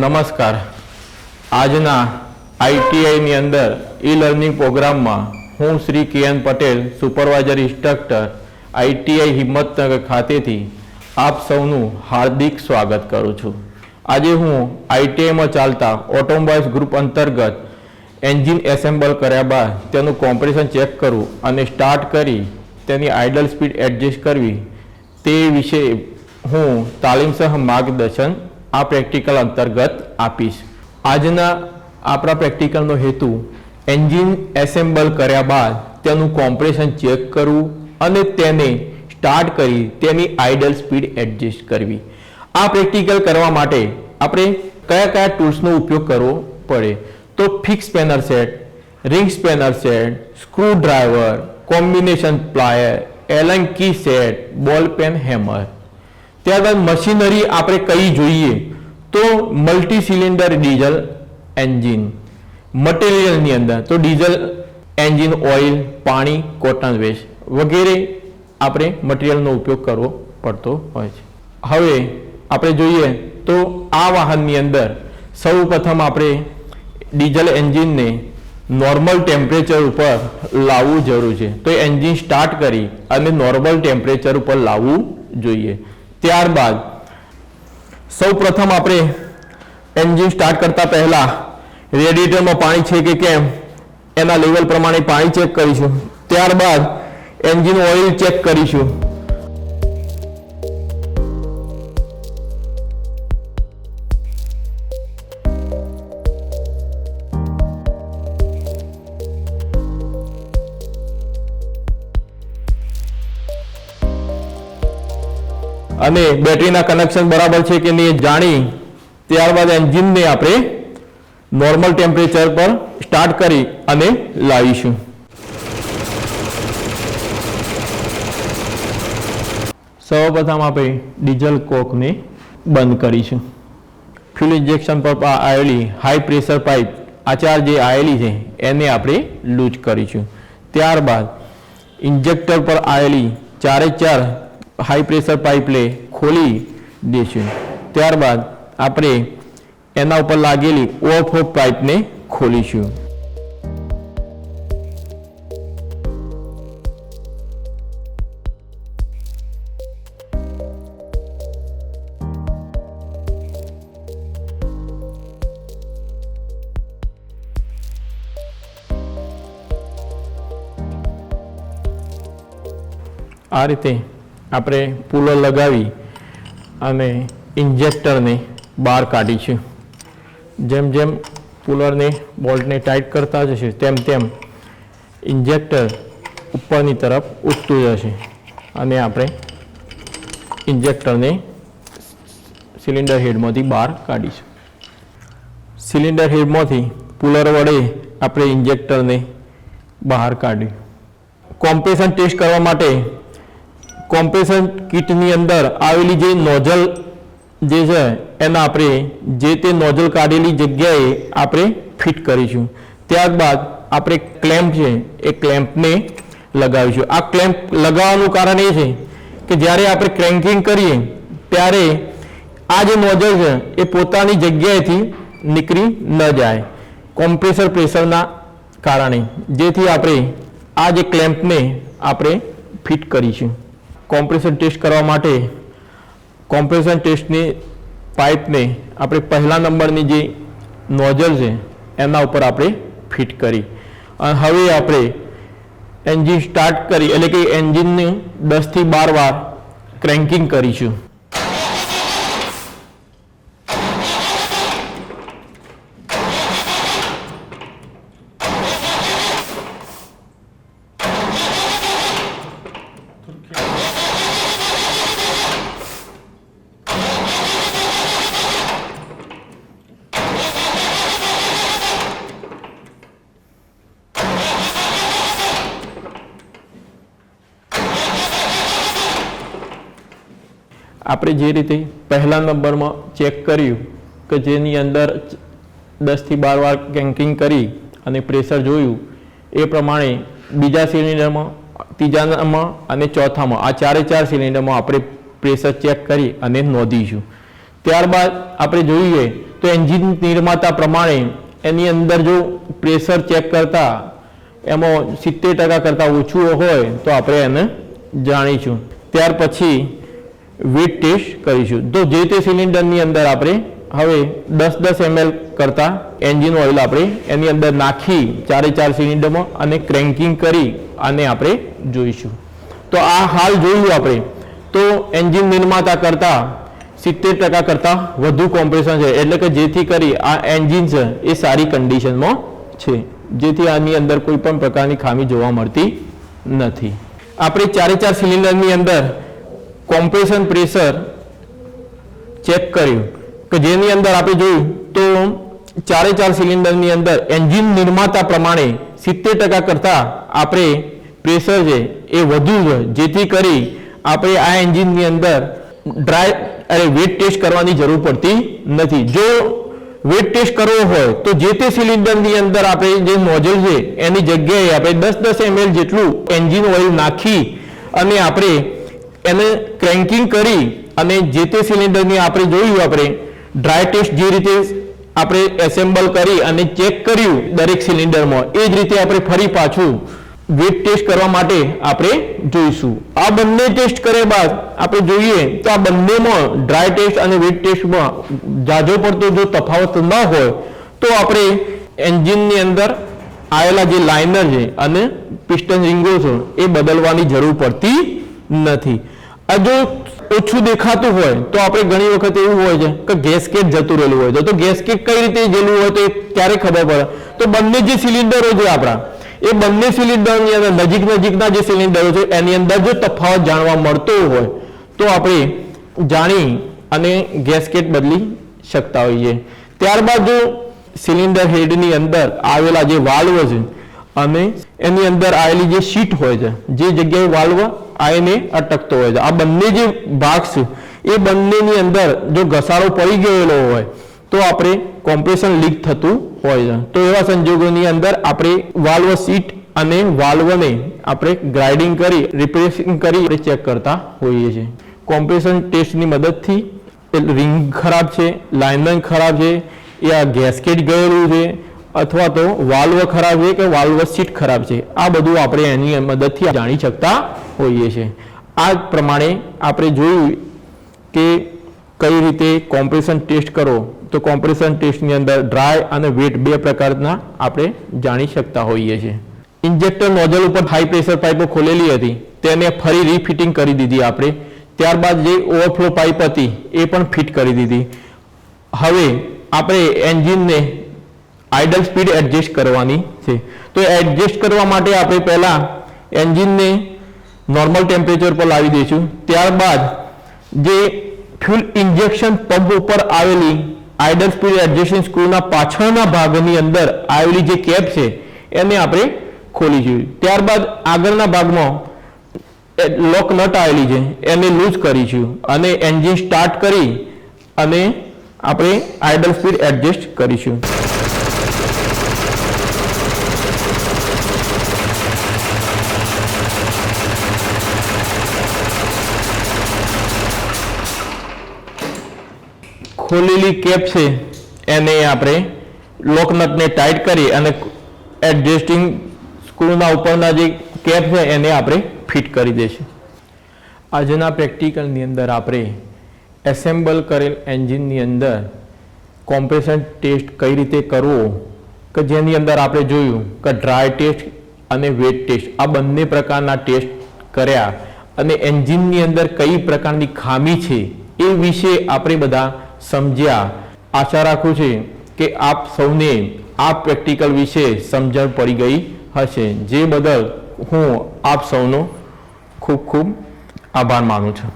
નમસ્કાર. આજના આઈટીઆઈની અંદર ઈ લર્નિંગ પ્રોગ્રામમાં હું Shri K N Patel, supervisor instructor ITI Himmatnagar ખાતેથી આપ સૌનું હાર્દિક સ્વાગત કરું છું. આજે હું આઈટીઆઈમાં ચાલતા ઓટોમોબાઇલ્સ ગ્રુપ અંતર્ગત એન્જિન એસેમ્બલ કર્યા બાદ તેનું કોમ્પ્રેશન ચેક કરવું અને સ્ટાર્ટ કરી તેની આઇડલ સ્પીડ એડજસ્ટ કરવી તે વિશે હું તાલીમસહ માર્ગદર્શન આ પ્રેક્ટિકલ અંતર્ગત આપીશ. આજના આપણા પ્રેક્ટિકલનો હેતુ એન્જિન એસેમ્બલ કર્યા બાદ તેનું કોમ્પ્રેશન ચેક કરવું અને તેને સ્ટાર્ટ કરી તેની આઇડલ સ્પીડ એડજસ્ટ કરવી. આ પ્રેક્ટિકલ કરવા માટે આપણે કયા કયા ટૂલ્સનો ઉપયોગ કરવો પડે? તો fix spanner set ring spanner set screwdriver combination plier allen key set ball pen hammer ત્યારબાદ મશીનરી આપણે કઈ જોઈએ? તો મલ્ટી સિલિન્ડર ડીઝલ એન્જિન મટીરિયલની અંદર તો ડીઝલ એન્જિન ઓઇલ પાણી કોટન વેસ્ટ વગેરે આપણે મટીરિયલનો ઉપયોગ કરવો પડતો હોય છે. હવે આપણે જોઈએ તો આ વાહનની અંદર સૌ પ્રથમ આપણે ડીઝલ એન્જિનને નોર્મલ ટેમ્પરેચર ઉપર લાવવું જરૂર છે. તો એન્જિન સ્ટાર્ટ કરી અને નોર્મલ ટેમ્પરેચર ઉપર લાવવું જોઈએ. ત્યારબાદ સૌ પ્રથમ આપણે એન્જિન સ્ટાર્ટ કરતા પહેલા રેડિએટરમાં પાણી છે કે કેમ, એના લેવલ પ્રમાણે પાણી ચેક કરીશું. ત્યારબાદ એન્જિન ઓઇલ ચેક કરીશું. અને બેટરીના કનેક્શન બરાબર છે કે નહીં જાણી ત્યારબાદ એન્જિનને આપણે નોર્મલ ટેમ્પરેચર પર સ્ટાર્ટ કરી અને લાવીશું. સૌપ્રથમ આપણે ડીઝલ કોકને બંધ કરીશું. ફ્યુલ ઇન્જેક્શન પર આવેલી હાઈ પ્રેશર પાઇપ આચાર જે આવેલી છે, એને આપણે લૂઝ કરીશું. ત્યારબાદ ઇન્જેક્ટર પર આવેલી ચારે ચાર હાઈ પ્રેશર પાઇપને ખોલી દઈશું ત્યારબાદ આપણે એના ઉપર લાગેલી ઓફ ઓફ પાઇપને ખોલીશું. આ રીતે આપણે પુલો લગાવી અને ઇન્જેક્ટરને બહાર કાઢીશું જેમ જેમ પુલરને બોલ્ટને ટાઈટ કરતા જશે, તેમ તેમ ઇન્જેક્ટર ઉપરની તરફ ઉઠતું જશે અને આપણે ઇન્જેક્ટરને સિલિન્ડર હેડમાંથી બહાર કાઢીશું. સિલિન્ડર હેડમાંથી પુલર વડે આપણે ઇન્જેક્ટરને બહાર કાઢ્યું. કોમ્પ્રેશન ટેસ્ટ કરવા માટે કોમ્પ્રેશન કિટની અંદર આવેલી જે નોઝલ જે છે, એના આપણે જે તે નોઝલ કાઢેલી જગ્યાએ આપણે ફિટ કરીશું. ત્યારબાદ આપણે ક્લેમ્પ છે, એ ક્લેમ્પને લગાવીશું. આ ક્લેમ્પ લગાવવાનું કારણ એ છે કે જ્યારે આપણે ક્રેન્કિંગ કરીએ, ત્યારે આ જે નોઝલ છે, એ પોતાની જગ્યાએથી નીકળી ન જાય. કોમ્પ્રેસર પ્રેશરના કારણે. જેથી આપણે આ જે ક્લેમ્પને આપણે ફિટ કરીશું. કોમ્પ્રેશન ટેસ્ટ કરવા માટે કોમ્પ્રેશન ટેસ્ટની પાઇપને આપણે પહેલા નંબરની જે નોઝલ છે, એના ઉપર આપણે ફિટ કરી. અને હવે આપણે એન્જિન સ્ટાર્ટ કરી, એટલે કે એન્જિનને દસથી બાર વાર ક્રેન્કિંગ કરીશું. આપણે જે રીતે પહેલા નંબરમાં ચેક કર્યું કે જેની અંદર દસથી બાર વાર કેન્કિંગ કરી અને પ્રેશર જોયું, એ પ્રમાણે બીજા સિલિન્ડરમાં ત્રીજામાં અને ચોથામાં, આ ચારે ચાર સિલિન્ડરમાં આપણે પ્રેશર ચેક કરી અને નોંધીશું. ત્યારબાદ આપણે જોઈએ તો એન્જિન નિર્માતા પ્રમાણે એની અંદર જો પ્રેશર ચેક કરતા, એમાં સિત્તેર ટકા કરતાં ઓછું હોય તો આપણે એને જાણીશું. ત્યાર પછી વેટ ટેસ્ટ કરીશું. તો જે તે સિલિન્ડરની અંદર આપણે હવે દસ દસ એમએલ કરતાં એન્જિન ઓઇલ આપણે એની અંદર નાખી ચારે ચાર સિલિન્ડરમાં અને ક્રેન્કિંગ કરી અને આપણે જોઈશું. તો આ હાલ જોયું આપણે. તો એન્જિન નિર્માતા કરતાં સિત્તેર ટકા કરતાં વધુ કોમ્પ્રેશન છે. એટલે કે જેથી કરી આ એન્જિન છે એ સારી કન્ડિશનમાં છે. જેથી આની અંદર કોઈ પણ પ્રકારની ખામી જોવા મળતી નથી. આપણે ચારે ચાર સિલિન્ડરની અંદર કોમ્પ્રેશન પ્રેશર ચેક કર્યું કે જેની અંદર આપણે જોયું તો ચારે ચાર સિલિન્ડરની અંદર એન્જિન નિર્માતા પ્રમાણે સિત્તેર ટકા કરતાં આપણે પ્રેશર છે એ વધુ છે. જેથી કરી આપણે આ એન્જિનની અંદર ડ્રાય અરે વેટ ટેસ્ટ કરવાની જરૂર પડતી નથી. જો વેટ ટેસ્ટ કરવો હોય તો જે તે સિલિન્ડરની અંદર આપણે જે નોઝલ છે એની જગ્યાએ આપણે દસ દસ એમએલ જેટલું એન્જિન ઓઇલ નાખી અને આપણે એને ક્રેન્કિંગ કરી અને જે તે સિલિન્ડરની આપણે જોયું આપણે ડ્રાય ટેસ્ટ જે રીતે આપણે એસેમ્બલ કરી અને ચેક કર્યું દરેક સિલિન્ડરમાં એ જ રીતે આપણે ફરી પાછું વેટ ટેસ્ટ કરવા માટે આપણે જોઈશું. આ બંને ટેસ્ટ કર્યા બાદ આપણે જોઈએ તો આ બંનેમાં ડ્રાય ટેસ્ટ અને વેટ ટેસ્ટમાં જાજો પડતો જો તફાવત ન હોય, તો આપણે એન્જિનની અંદર આવેલા જે લાઇનર છે અને પિસ્ટન રિંગો છે, એ બદલવાની જરૂર પડતી નથી. આ જો ઓછું દેખાતું હોય, તો આપણે ઘણી વખત એવું હોય છે કે ગેસકેટ જતું રહેલું હોય છે. તો ગેસકેટ કઈ રીતે જેલું હોય તો એ ક્યારે ખબર પડે. તો બંને જે સિલિન્ડરો છે આપણા, એ બંને સિલિન્ડરની અંદર, નજીક નજીકના જે સિલિન્ડરો છે, એની અંદર જો તફાવત જાણવા મળતો હોય, તો આપણે જાણી અને ગેસકેટ બદલી શકતા હોઈએ. ત્યારબાદ જો સિલિન્ડર હેડની અંદર આવેલા જે વાલ્વ છે અને એની અંદર આવેલી જે શીટ હોય છે, જે જગ્યાએ વાલ્વ આવીને અટકતો હોય છે. આ બંને જે ભાગ છે, એ બંનેની અંદર જો ઘસારો પડી ગયેલો હોય, તો આપણે કોમ્પ્રેશન લીક થતું હોય છે. તો એવા સંજોગોની અંદર આપણે વાલ્વ સીટ અને વાલ્વને આપણે ગ્રાઇડિંગ કરી રિપ્રેસિંગ કરી આપણે ચેક કરતા હોઈએ છીએ. કોમ્પ્રેશન ટેસ્ટની મદદથી રિંગ ખરાબ છે લાઇનમેન ખરાબ છે યા ગેસકેટ ગયેલું છે અથવા તો વાલ્વ ખરાબ છે કે વાલ્વ સીટ ખરાબ છે. આ બધું આપણે એની મદદથી જાણી શકતા હોઈએ છીએ. આ પ્રમાણે આપણે જોયું કે કઈ રીતે કોમ્પ્રેશન ટેસ્ટ કરો તો કોમ્પ્રેશન ટેસ્ટની અંદર ડ્રાય અને વેટ બે પ્રકારના આપણે જાણી શકતા હોઈએ છીએ. ઇન્જેક્ટર નોઝલ ઉપર હાઈ પ્રેશર પાઇપો ખોલેલી હતી. તેને ફરી રીફિટિંગ કરી દીધી આપણે. ત્યારબાદ જે ઓવરફ્લો પાઇપ હતી એ પણ ફિટ કરી દીધી. હવે આપણે એન્જિનને આઇડલ સ્પીડ એડજસ્ટ કરવાની છે. તો એડજસ્ટ કરવા માટે આપણે પહેલાં એન્જિનને નોર્મલ ટેમ્પરેચર પર લાવી દઈશું. ત્યારબાદ જે ફ્યુલ ઇન્જેક્શન પંપ ઉપર આવેલી આઇડલ સ્પીડ એડજસ્ટિંગ સ્ક્રૂના પાછળના ભાગની અંદર આવેલી જે કેપ છે, એને આપણે ખોલીશું. ત્યારબાદ આગળના ભાગમાં લોક નટ આવેલી છે, એને લૂઝ કરીશું અને એન્જિન સ્ટાર્ટ કરી અને આપણે આઇડલ સ્પીડ એડજસ્ટ કરીશું. ખોલેલી કેપ છે, એને આપણે લોકનટને ટાઈટ કરી અને એડજસ્ટિંગ સ્ક્રૂના ઉપરના જે કેપ છે, એને આપણે ફિટ કરી દઈશું. આજના પ્રેક્ટિકલની અંદર આપણે એસેમ્બલ કરેલ એન્જિનની અંદર કોમ્પ્રેશન ટેસ્ટ કઈ રીતે કરવો, કે જેની અંદર આપણે જોયું કે ડ્રાય ટેસ્ટ અને વેટ ટેસ્ટ આ બંને પ્રકારના ટેસ્ટ કર્યા. અને એન્જિનની અંદર કઈ પ્રકારની ખામી છે, એ વિશે આપણે બધા સમજ્યા. આશા રાખું છું કે આપ સૌને આ પ્રેક્ટિકલ વિશે સમજણ પડી ગઈ હશે. જે બદલ હું આપ સૌનો ખૂબ ખૂબ આભાર માનું છું.